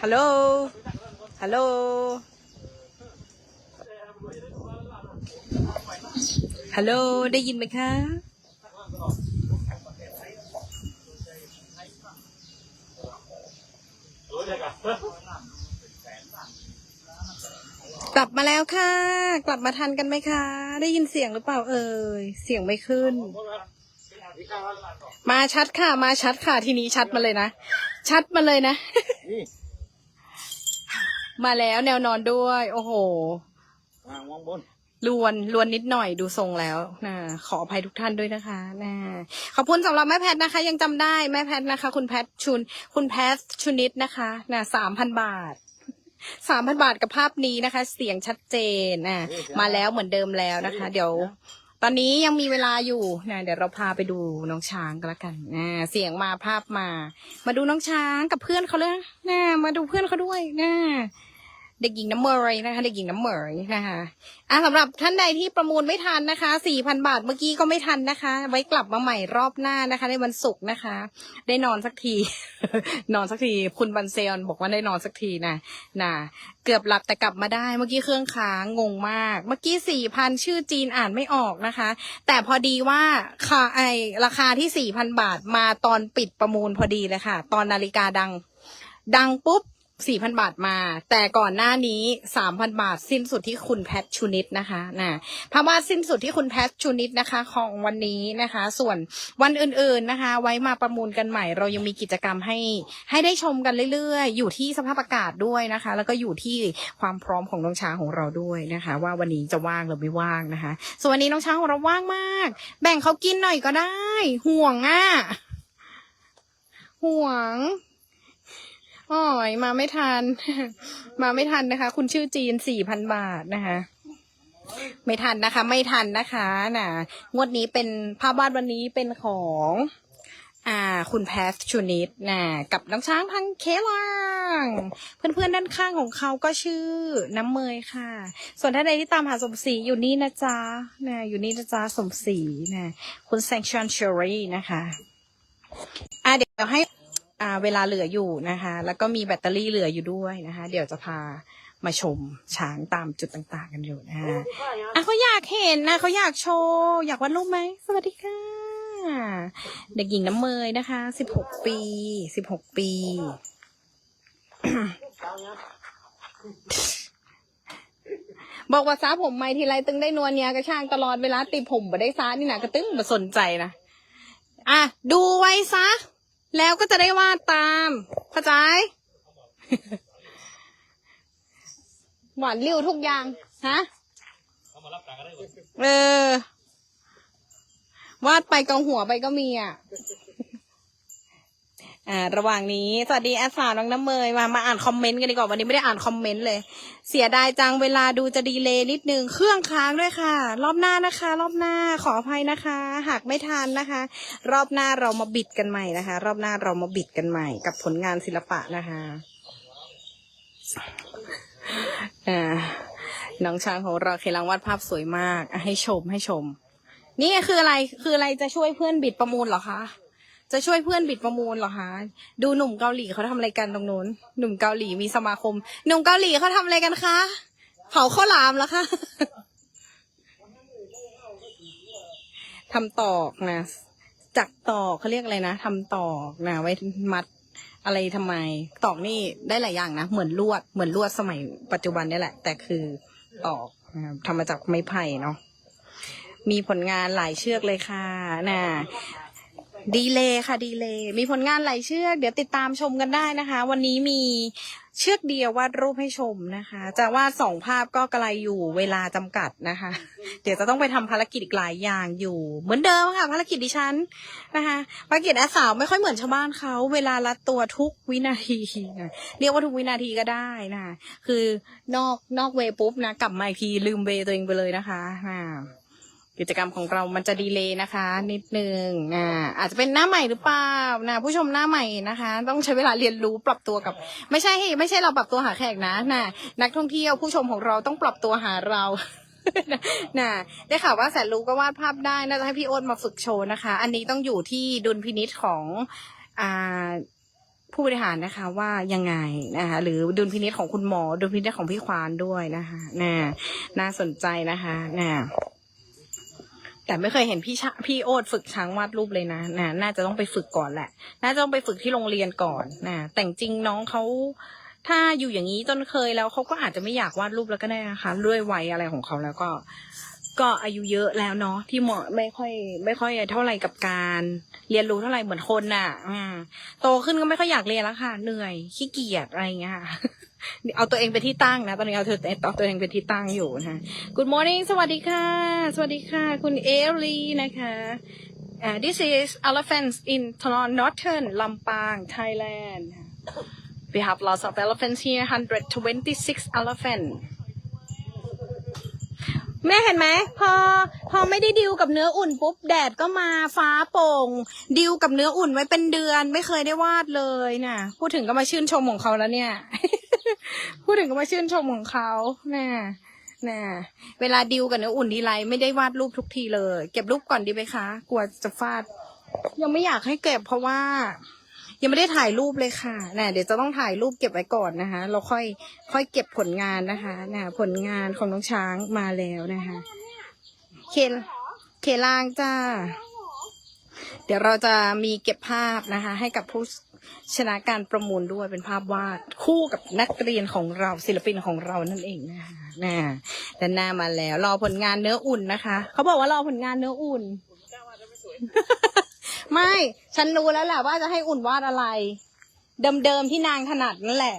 ฮัลโหล ฮัลโหล ฮัลโหล ได้ยินไหมคะ กลับมาแล้วค่ะ กลับมาทันกันไหมคะ ได้ยินเสียงหรือเปล่าเอ่ย เสียงไม่ขึ้น มาชัดค่ะ มาชัดค่ะ ทีนี้ชัดมาเลยนะ ชัดมาเลยนะ มาแล้วแนวนอนด้วย โอ้โหวางวางบนลวนลวนนิดหน่อยดูทรงแล้วนะขออภัยทุกท่านด้วยนะคะนะขอบคุณสำหรับแม่แพทย์นะคะ ยังจำได้แม่แพทย์นะคะ คุณแพทย์ชุน คุณแพทย์ชุนิดนะคะนะสามพันบาทสามพันบาทกับภาพนี้นะคะ เสียงชัดเจนนะมาแล้วเหมือนเดิมแล้วนะคะ เดี๋ยวตอนนี้ยังมีเวลาอยู่นะเดี๋ยวเราพาไปดูน้องช้างกันละกันนะเสียงมาภาพมา มาดูน้องช้างกับเพื่อนเขาเลยนะมาดูเพื่อนเขาด้วยนะ เด็กหญิงน้ำเมยนะคะเด็กหญิงน้ำเมยนะคะอะสำหรับท่านใดที่ประมูลไม่ทันนะคะสี่พันบาทเมื่อกี้ก็ไม่ทันนะคะ ไว้กลับมาใหม่รอบหน้านะคะ ในวันศุกร์นะคะ ได้นอนสักที นอนสักที คุณบันเซยนบอกว่าได้นอนสักทีนะนะเกือบหลับแต่กลับมาได้เมื่อกี้เครื่องค้างงงมาก เมื่อกี้สี่พันชื่อจีนอ่านไม่ออกนะคะ แต่พอดีว่าค่าไอราคาที่สี่พันบาทมาตอนปิดประมูลพอดีเลยค่ะ ตอนนาฬิกาดัง ดังปุ๊บ สี่พันบาทมา แต่ก่อนหน้านี้สามพันบาทสิ้นสุดที่คุณแพทชูนิดนะคะนะภาพวาสิ้นสุดที่คุณแพทชูนิดนะคะ ของวันนี้นะคะ ส่วนวันอื่นๆนะคะ ไว้มาประมูลกันใหม่ เรายังมีกิจกรรมให้ให้ได้ชมกันเรื่อยๆ อยู่ที่สภาพอากาศด้วยนะคะ แล้วก็อยู่ที่ความพร้อมของน้องช้างของเราด้วยนะคะ ว่าวันนี้จะว่างหรือไม่ว่างนะคะ ส่วนวันนี้น้องช้างของเราว่างมาก แบ่งเขากินหน่อยก็ได้ ห่วงอะห่วง โอ้ยมาไม่ทัน มาไม่ทันนะคะ คุณชื่อจีนสี่พันบาทนะคะ ไม่ทันนะคะ ไม่ทันนะคะน่ะ งวดนี้เป็นภาพวาดวันนี้เป็นของ อ่า คุณแพสชูนิดน่ะ กับน้องช้างพังเคลังเพื่อนๆด้านข้างของเขาก็ชื่อน้ำเมยค่ะ ส่วนท่านใดที่ตามหาสมศรีอยู่นี่นะจ๊ะน่ะอยู่นี่นะจ๊ะสมศรีน่ะ คุณแซงชอนเชอรี่นะคะ อ่าเดี๋ยวให้ อ่าเวลาเหลืออยู่นะคะ แล้วก็มีแบตเตอรี่เหลืออยู่ด้วยนะคะ เดี๋ยวจะพามาชมช้างตามจุดต่างๆ กันอยู่นะคะอะเขาอยากเห็นนะเขาอยากโชว์อยากวาดรูปไหมสวัสดีค่ะ เด็กหญิงน้ำเมยนะคะสิบหกปีสิบหกปีบอกว่าซาผมไม่ทีไรตึงได้นวลเนียกระช่างตลอดเวลาติดผมบ่ได้ซานี่นะกระตึ้งมาสนใจนะอะดูไว้ซะ แล้วก็จะได้วาดตามเข้าใจหวานริ้วทุกอย่างฮะเออ วาดไปกองหัวไปก็มีอะ อ่า ระหว่างนี้ สวัสดีแอดสาวน้องน้ำเมยมา มาอ่านคอมเมนต์กันดีกว่า วันนี้ไม่ได้อ่านคอมเมนต์เลย เสียดายจังเวลาดูจะดีเลยนิดนึง เครื่องค้างด้วยค่ะ รอบหน้านะคะ รอบหน้า ขออภัยนะคะ หากไม่ทันนะคะ รอบหน้าเรามาบิดกันใหม่นะคะ รอบหน้าเรามาบิดกันใหม่ กับผลงานศิลปะนะคะอ่าน้องช้างของเราเคลังวาดภาพสวยมาก ให้ชมให้ชม นี่คืออะไร คืออะไรจะช่วยเพื่อนบิดประมูลเหรอคะ จะช่วยเพื่อนบิดประมูลเหรอคะ ดูหนุ่มเกาหลีเขาทำอะไรกันตรงนู้น หนุ่มเกาหลีมีสมาคม หนุ่มเกาหลีเขาทำอะไรกันคะ เผาข้าวหลามแล้วคะทำตอกนะ จักตอกเขาเรียกอะไรนะทำตอกนะ ไว้มัดอะไรทำไม ตอกนี่ได้หลายอย่างนะ เหมือนลวด เหมือนลวดสมัยปัจจุบันนี่แหละ แต่คือตอกนะครับทำมาจากไม้ไผ่เนาะมีผลงานหลายเชือกเลยค่ะ น่ะ ดีเลยค่ะดีเลยมีผลงานหลายเชือก เดี๋ยวติดตามชมกันได้นะคะ วันนี้มีเชือกเดียววาดรูปให้ชมนะคะ จะวาดสองภาพก็กระไกลอยู่เวลาจำกัดนะคะ เดี๋ยวจะต้องไปทำภารกิจอีกหลายอย่างอยู่ เหมือนเดิมค่ะ ภารกิจดิฉันนะคะภารกิจแอดสาวไม่ค่อยเหมือนชาวบ้านเขาเวลารัดตัวทุกวินาทีนะเรียกว่าทุกวินาทีก็ได้นะคือนอกนอกเวปุ๊บนะกลับมาอีกทีลืมเวย์ตัวเองไปเลยนะคะอ่า กิจกรรมของเรามันจะดีเลยนะคะ นิดนึงอ่าอาจจะเป็นหน้าใหม่หรือเปล่านะผู้ชมหน้าใหม่นะคะ ต้องใช้เวลาเรียนรู้ปรับตัวกับ ไม่ใช่ไม่ใช่เราปรับตัวหาแขกนะนะนักท่องเที่ยวผู้ชมของเราต้องปรับตัวหาเรานะได้ข่าวว่าแสนรู้ก็วาดภาพได้น่าจะให้พี่โอ๊ตมาฝึกโชว์นะคะ อันนี้ต้องอยู่ที่ดุลพินิษของอ่าผู้บริหารนะคะว่ายังไงนะคะหรือดุลพินิจของคุณหมอดุลพินิจของพี่ควานด้วยนะคะน่าน่าสนใจนะคะน่า แต่ไม่เคยเห็นพี่ชพี่โอ๊ตฝึกช้างวาดรูปเลยนะน่าน่าจะต้องไปฝึกก่อนแหละ น่าจะต้องไปฝึกที่โรงเรียนก่อนนะแต่จริงน้องเขาถ้าอยู่อย่างนี้จนเคยแล้วเขาก็อาจจะไม่อยากวาดรูปแล้วก็ได้นะคะด้วยวัยอะไรของเขาแล้วก็ ก็อายุเยอะแล้วเนาะที่เหมาะไม่ค่อย ไม่ค่อยเท่าไหร่กับการ เรียนรู้เท่าไหร่เหมือนคนน่ะอ่าโตขึ้นก็ไม่ค่อยอยากเรียนแล้วค่ะ เหนื่อยขี้เกียจอะไรอย่างเงี้ยค่ะ เอาตัวเองเป็นที่ตั้งนะ ตอนนี้เอาเธอเอาตัวเองเป็นที่ตั้งอยู่นะ Good morning สวัสดีค่ะ สวัสดีค่ะ คุณเอลีนะคะอ่า this is elephants in northern Lampang Thailand we have lots of elephants here 126 elephant แม่เห็นไหมพอพอไม่ได้ดิวกับเนื้ออุ่นปุ๊บแดดก็มาฟ้าโป่ง ดิวกับเนื้ออุ่นไว้เป็นเดือนไม่เคยได้วาดเลยน่ะ พูดถึงก็มาชื่นชมของเขาแล้วเนี่ย พูดถึงก็มาชื่นชมของเขาแน่ะน่เวลาดิวกับเนื้ออุ่นทีไรไม่ได้วาดรูปทุกทีเลย เก็บรูปก่อนดีไหมคะ กลัวจะฟาด ยังไม่อยากให้เก็บเพราะว่า ยังไม่ได้ถ่ายรูปเลยค่ะนะเดี๋ยวจะต้องถ่ายรูปเก็บไว้ก่อนนะคะ เราค่อยค่อยเก็บผลงานนะคะนะผลงานของน้องช้างมาแล้วนะคะ เคเคลางจ้า เดี๋ยวเราจะมีเก็บภาพนะคะ ให้กับผู้ ชนะการประมูลด้วยเป็นภาพวาดคู่กับนักเรียนของเราศิลปินของเรานั่นเองนะคะนะด้านหน้ามาแล้ว รอผลงานเนื้ออุ่นนะคะ เขาบอกว่ารอผลงานเนื้ออุ่น ไม่ ฉันรู้แล้วแหละว่าจะให้อุ่นวาดอะไร เดิมๆที่นางถนัดนั่นแหละ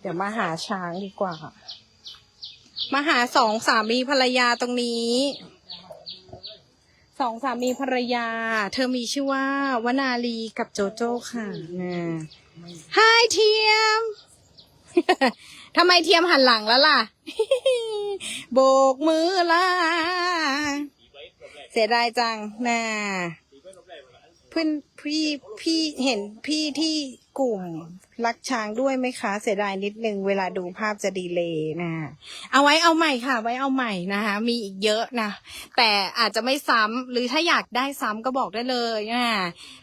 เดี๋ยวมาหาช้างดีกว่าค่ะ มาหาสองสามีภรรยาตรงนี้สองสามีภรรยา เธอมีชื่อว่าวนาลีกับโจโจ้ค่ะนะฮายเทียมทำไมเทียมหันหลังแล้วล่ะ โบกมือลาเสียดายจังน่ะเพื่อนพี่พี่เห็นพี่ที่ กลุ่มรักช้างด้วยไหมคะ เสียดายนิดนึงเวลาดูภาพจะดีเลยนะเอาไว้เอาใหม่ค่ะ ไว้เอาใหม่นะคะมีอีกเยอะนะ แต่อาจจะไม่ซ้ำหรือถ้าอยากได้ซ้ำก็บอกได้เลยนะ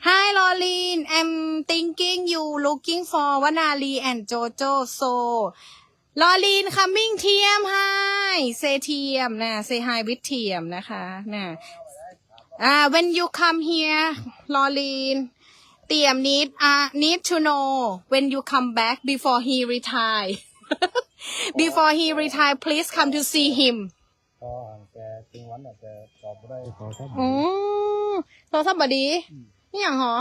Hi Lolin I'm thinking you looking for Wanali and Jojo so ลอลีน coming เทียม hi say เทียมนะ say hi with เทียมนะคะนะอ่า when you come here ลอลีน เตียม need อ่า need to know when you come back before he retire before he retire please come to see him พอห่างแกจริงวันแต่แกตอบไม่ได้ขอครับอ๋อโทรศัพท์บดีนี่อย่างหรอ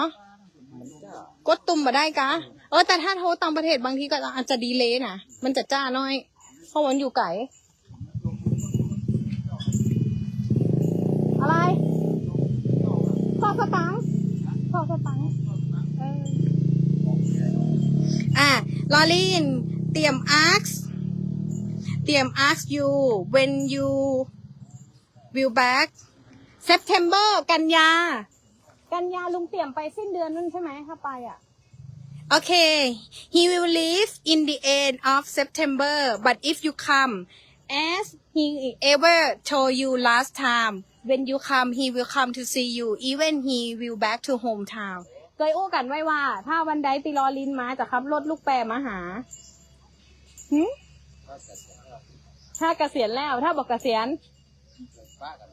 มันจ้ากดตุ่มมาได้กะ เออ แต่ถ้าโทรต่างประเทศบางทีก็อาจจะดีเลยนะมันจะจ้าน้อย เพราะมันอยู่ไกลอะไรสอดสตังค์สอดสตัง ลอลินเตรียม ask เตรียม ask you when you will back September กันยา กันยาลุงเตรียมไปสิ้นเดือนนั่นใช่ไหมถ้าไปอะ โอเค he will leave in the end of September but if you come as he ever told you last time when you come he will come to see you even he will back to hometown เคยอู้กันไว้ว่า ถ้าวันใดติลอลินมาจะขับรถลูกแปรมาหาหืมถ้าเกษียณแล้ว ถ้าบอกเกษียณป้ากัน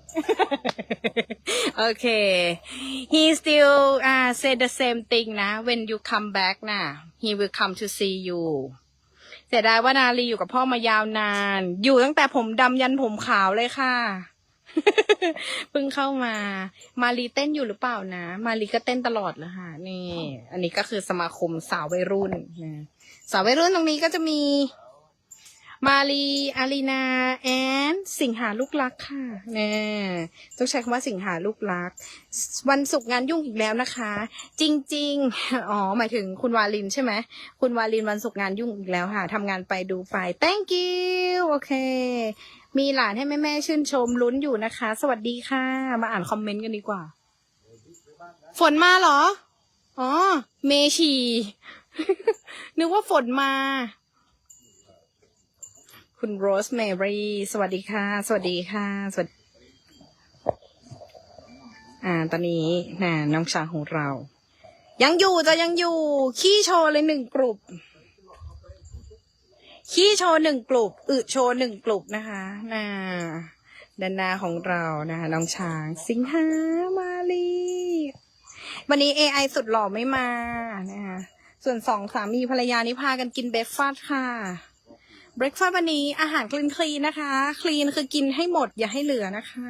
okay he still uh said the same thing นะ when you come back นะ he will come to see you เสียดายว่านาลีอยู่กับพ่อมายาวนาน อยู่ตั้งแต่ผมดำยันผมขาวเลยค่ะ เพิ่งเข้ามา มารีเต้นอยู่หรือเปล่านะ มารีก็เต้นตลอดเลยค่ะ นี่ อันนี้ก็คือสมาคมสาววัยรุ่นนะสาววัยรุ่นตรงนี้ก็จะมี มาลีอารีนา แอน สิงหาลูกรักค่ะแน่ต้องใช้คำว่าสิงหาลูกรัก วันศุกร์งานยุ่งอีกแล้วนะคะ จริง ๆ อ๋อ หมายถึงคุณวาลินใช่ไหม คุณวาลินวันศุกร์งานยุ่งอีกแล้วค่ะทำงานไปดูไป thank you โอเค มีหลานให้แม่ๆชื่นชมลุ้นอยู่นะคะ สวัสดีค่ะ มาอ่านคอมเมนต์กันดีกว่า ฝนมาเหรอ อ๋อ เมชีนึกว่าฝนมา คุณโรสแมรี่สวัสดีค่ะ สวัสดีค่ะ สวัสดี อ่า ตอนนี้น่ะน้องชาของเรา ยังอยู่จะยังอยู่ ขี้โชว์เลยหนึ่งกลุ่ม ขี้โชว์หนึ่งกลุ่มอึโชว์หนึ่งกลุ่มนะคะน่ะด้านนาของเรานะคะน้องช้าง สิงหามาลีวันนี้ AI สุดหล่อไม่มานะคะส่วนสองสามีภรรยานี่พากันกินเบรกฟาสต์ค่ะเบรกฟาสต์วันนี้อาหารคลีนคลีนนะคะ คลีนคือกินให้หมดอย่าให้เหลือนะคะ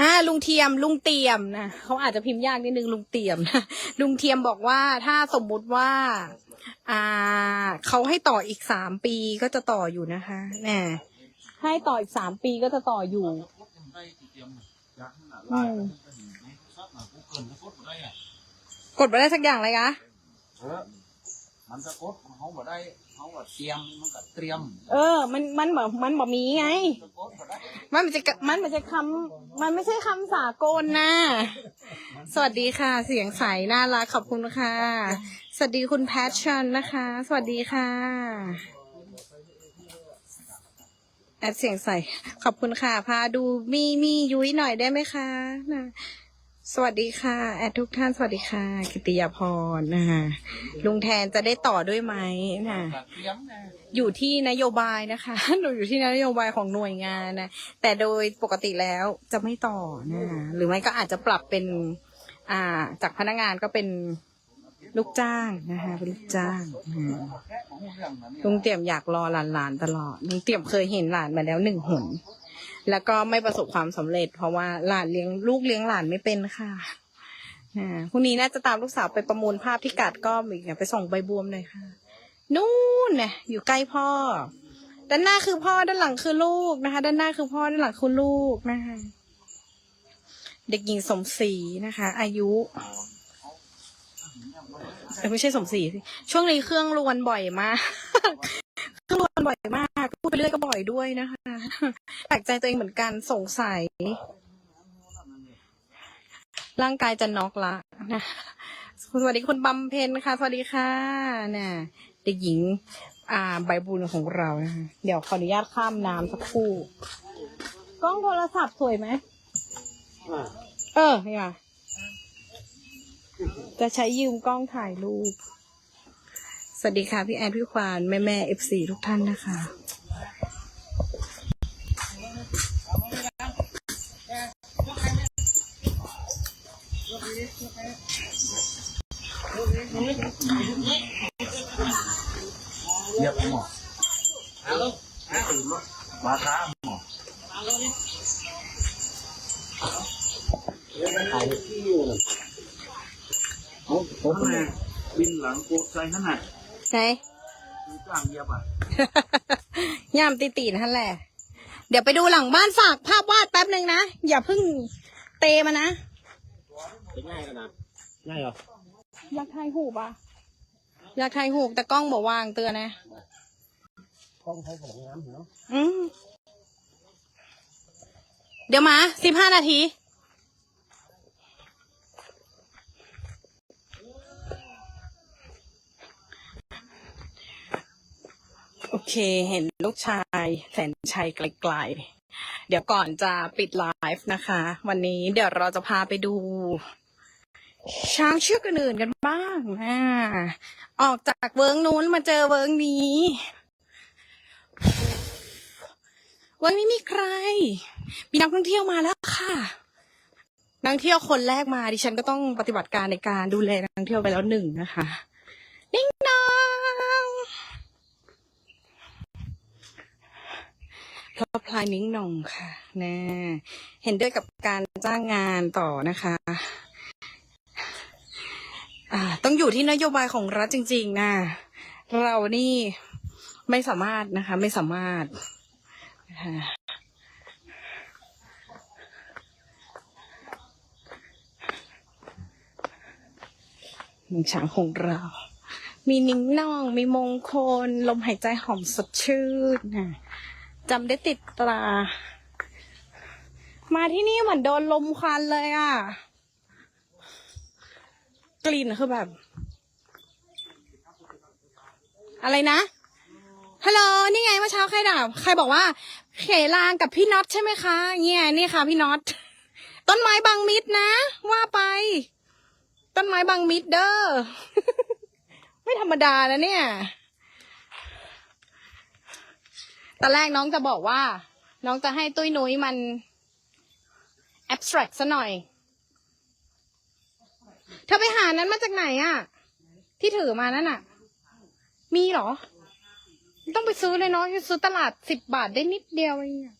อ่าลุงเทียมลุงเตียมนะเขาอาจจะพิมพ์ยากนิดนึงลุงเตียมนะลุงเทียมบอกว่าถ้าสมมุติว่า อ่าเขาให้ต่ออีกสามปีก็จะต่ออยู่นะคะแน่ให้ต่ออีกสามปีก็จะต่ออยู่อืมกดมาได้สักอย่างเลยคะเออมันสะกดเขาบ่ได้เขาบ่เตรียมมันก็เตรียม เออ มันมันแบบมันแบบมีไงสะกดบ่ได้ มันไม่ใช่กะมันไม่ใช่คำมันไม่ใช่คำสากลนะ สวัสดีค่ะ เสียงใสน่ารักขอบคุณค่ะ สวัสดีคุณแพชชันนะคะ สวัสดีค่ะแอดเสียงใสขอบคุณค่ะ พาดูมีมียุ้ยหน่อยได้ไหมคะนะ สวัสดีค่ะ แอดทุกท่านสวัสดีค่ะ กิติยาพรนะคะลุงแทนจะได้ต่อด้วยไหมนะก็เตรียมนะอยู่ที่นโยบายนะคะหนูอยู่ที่นโยบายของหน่วยงานนะแต่โดยปกติแล้วจะไม่ต่อนะคะหรือไม่ก็อาจจะปรับเป็น อ่า จากพนักงานก็เป็นลูกจ้างนะคะเป็นลูกจ้างลุงเตี่ยมอยากรอหลานๆตลอดลุงเตี่ยมเคยเห็นหลานมาแล้วหนึ่งหน แล้วก็ไม่ประสบความสำเร็จ เพราะว่าหลานเลี้ยงลูกเลี้ยงหลานไม่เป็นค่ะอ่าพรุ่งนี้น่าจะตามลูกสาวไปประมูลภาพที่กัดก็อีกไปส่งใบบวมเลยค่ะ นู่นเนี่ยอยู่ใกล้พ่อ ด้านหน้าคือพ่อด้านหลังคือลูกนะคะ ด้านหน้าคือพ่อด้านหลังคือลูกนะคะ เด็กหญิงสมศรีนะคะ อายุไม่ใช่สมศรีสิช่วงนี้เครื่องรวนบ่อยมาก เครื่องรวนบ่อยมาก พูดไปเรื่อยก็บ่อยด้วยนะคะแปลกใจตัวเองเหมือนกันสงสัย ร่างกายจะน็อกละนะสวัสดีคุณบำเพ็ญค่ะ สวัสดีค่ะเนี่ยเด็กหญิง อ่าใบบุญของเรานะคะเดี๋ยวขออนุญาตข้ามน้ำสักครู่ กล้องโทรศัพท์สวยไหมอ่าเออเนี่ยจะใช้ยืมกล้องถ่ายรูป สวัสดีค่ะ พี่แอนพี่ควาน แม่แม่เอฟซีทุกท่านนะคะ เรียบหมดมาท้าหมดขายที่อยู่น่ะเขาเขาแม่บินหลังโกดใจขนาด ไหนมีจ้างเยียบอะ ย่ามตีตีนั่นแหละ เดี๋ยวไปดูหลังบ้านฝากภาพวาดแป๊บหนึ่งนะ อย่าเพิ่งเตมานะเป็นง่ายขนาดง่ายเหรอ อยากถ่ายหูปอะ อยากถ่ายหูปแต่กล้องบอกวางเตือนนะกล้องใช้ของน้ำเนาะอืมเดี๋ยวมาสิบห้านาที โอเค เห็นลูกชายแสนชัยไกลๆ เดี๋ยวก่อนจะปิดไลฟ์นะคะ วันนี้เดี๋ยวเราจะพาไปดู ช้างเชือกอื่นๆกันบ้างนะออกจากเวิร์งนู้นมาเจอเวิร์งนี้วันนี้มีใคร มีนักท่องเที่ยวมาแล้วค่ะนักเที่ยวคนแรกมาดิฉันก็ต้องปฏิบัติการในการดูแลนักท่องเที่ยวไปแล้วหนึ่งนะคะนิ่งนอง พลอพลายนิ่งนองค่ะนะเห็นด้วยกับการจ้างงานต่อนะคะอ่าต้องอยู่ที่นโยบายของรัฐจริง ๆนะเรานี่ไม่สามารถนะคะ ไม่สามารถค่ะหนึ่งช้างของเรา มีนิ้งน่อง มีมงคล ลมหายใจหอมสดชื่นนะ จำได้ติดตรา มาที่นี่เหมือนโดนลมควันเลยอะ กลิ่นคือแบบ อะไรนะฮัลโหลนี่ไงเมื่อเช้าใครด่าใครบอกว่า เขลางกับพี่น็อตใช่ไหมคะเนี่ยนี่ค่ะ พี่น็อตต้นไม้บางมิดนะ ว่าไป ต้นไม้บางมิดเด้อ ไม่ธรรมดานะเนี่ย ตอนแรกน้องจะบอกว่า น้องจะให้ตุ้ยนุ้ยมัน abstract ซะหน่อย เธอไปหานั้นมาจากไหนอะที่ถือมานั่นอะมีเหรอ ต้องไปซื้อเลยเนาะซื้อตลาดสิบบาทได้นิดเดียวเองอะ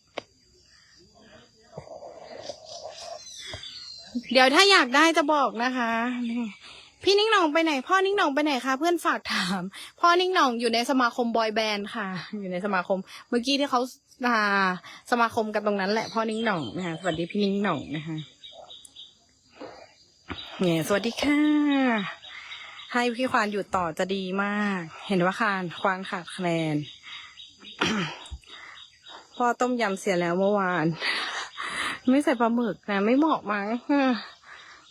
เดี๋ยวถ้าอยากได้จะบอกนะคะ พี่นิ่งหน่องไปไหน พ่อนิ่งหน่องไปไหนคะเพื่อนฝากถาม พ่อนิ่งหน่องอยู่ในสมาคมบอยแบนด์ค่ะ อยู่ในสมาคม เมื่อกี้ที่เขาอ่าสมาคมกันตรงนั้นแหละพ่อนิ่งหน่องนะคะสวัสดีพี่นิ่งหน่องนะคะเนี่ยสวัสดีค่ะ ให้พี่ควานอยู่ต่อจะดีมาก เห็นว่าควานควานขาดคะแนนพ่อต้มยำเสียแล้วเมื่อวาน ไม่ใส่ปลาหมึกนะไม่เหมาะมั้ง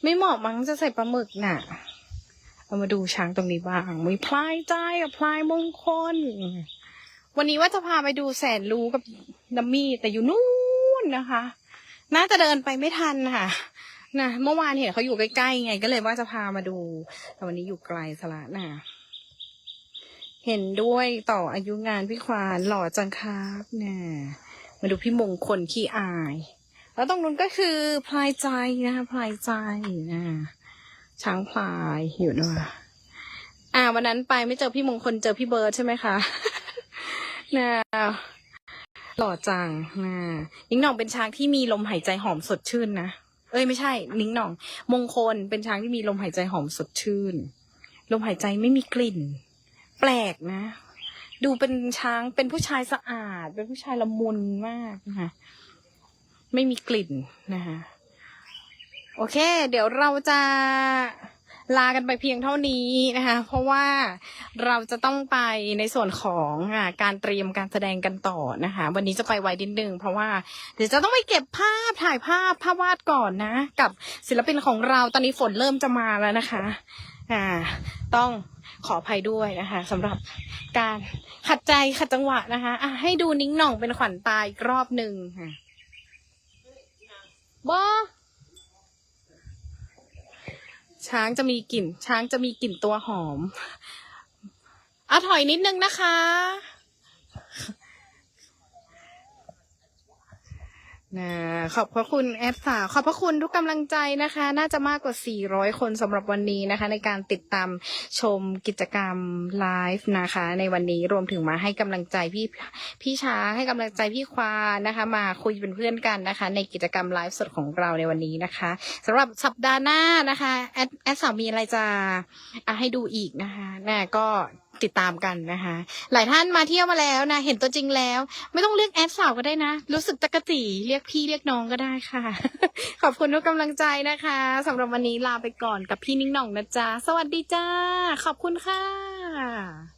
ไม่เหมาะมั้งจะใส่ปลาหมึกน่ะ เรามาดูช้างตรงนี้บ้างมีพลายใจกับพลายมงคล วันนี้ว่าจะพาไปดูแสนรู้กับดัมมี่แต่อยู่นู่นนะคะ น่าจะเดินไปไม่ทันค่ะนะเมื่อวานเห็นเขาอยู่ใกล้ๆไงก็เลยว่าจะพามาดู แต่วันนี้อยู่ไกลสละนะเห็นด้วยต่ออายุงานพี่ควานหล่อจังครับเนี่ยมาดูพี่มงคลขี้อาย แล้วตรงนู้นก็คือพลายใจนะคะพลายใจนะ ช้างพลายอยู่ด้วยอ่า วันนั้นไปไม่เจอพี่มงคลเจอพี่เบิร์ดใช่ไหมคะนะหล่อจังนะนิ้งหน่องเป็นช้างที่มีลมหายใจหอมสดชื่นนะ เอ้ยไม่ใช่ นิ้งหน่อง มงคลเป็นช้างที่มีลมหายใจหอมสดชื่น ลมหายใจไม่มีกลิ่น แปลกนะ ดูเป็นช้างเป็นผู้ชายสะอาด เป็นผู้ชายละมุนมากนะคะไม่มีกลิ่นนะคะ โอเค เดี๋ยวเราจะลากันไปเพียงเท่านี้นะคะ เพราะว่าเราจะต้องไปในส่วนของอการเตรียมการแสดงกันต่อนะคะ วันนี้จะไปไวนิดนึงเพราะว่าเดี๋ยวจะต้องไปเก็บภาพถ่ายภาพภาพวาดก่อนนะ กับศิลปินของเราตอนนี้ฝนเริ่มจะมาแล้วนะคะ อ่า ต้องขออภัยด้วยนะคะสำหรับการขัดใจขัดจังหวะนะคะอะให้ดูนิ้งหน่องเป็นขวัญตาอีกรอบหนึ่งค่ะบอ ช้างจะมีกลิ่น ช้างจะมีกลิ่นตัวหอมอะถอยนิดนึงนะคะ นะขอบพระคุณแอดสาวขอบพระคุณทุกกำลังใจนะคะ น่าจะมากกว่า 400 คนสำหรับวันนี้นะคะ ในการติดตามชมกิจกรรมไลฟ์นะคะ ในวันนี้รวมถึงมาให้กำลังใจพี่พี่ช้าให้กำลังใจพี่ควานะคะ มาคุยเป็นเพื่อนกันนะคะ ในกิจกรรมไลฟ์สดของเราในวันนี้นะคะสำหรับสัปดาห์หน้านะคะแอดแอดสาวมีอะไรจะให้ดูอีกนะคะนะก็ ติดตามกันนะคะ หลายท่านมาเที่ยวมาแล้วนะ เห็นตัวจริงแล้ว ไม่ต้องเรียกแอดสาวก็ได้นะ รู้สึกตะกะจีเรียกพี่เรียกน้องก็ได้ค่ะ ขอบคุณทุกกำลังใจนะคะสำหรับวันนี้ลาไปก่อนกับพี่นิ่งหน่องนะจ๊ะ สวัสดีจ้า ขอบคุณค่ะ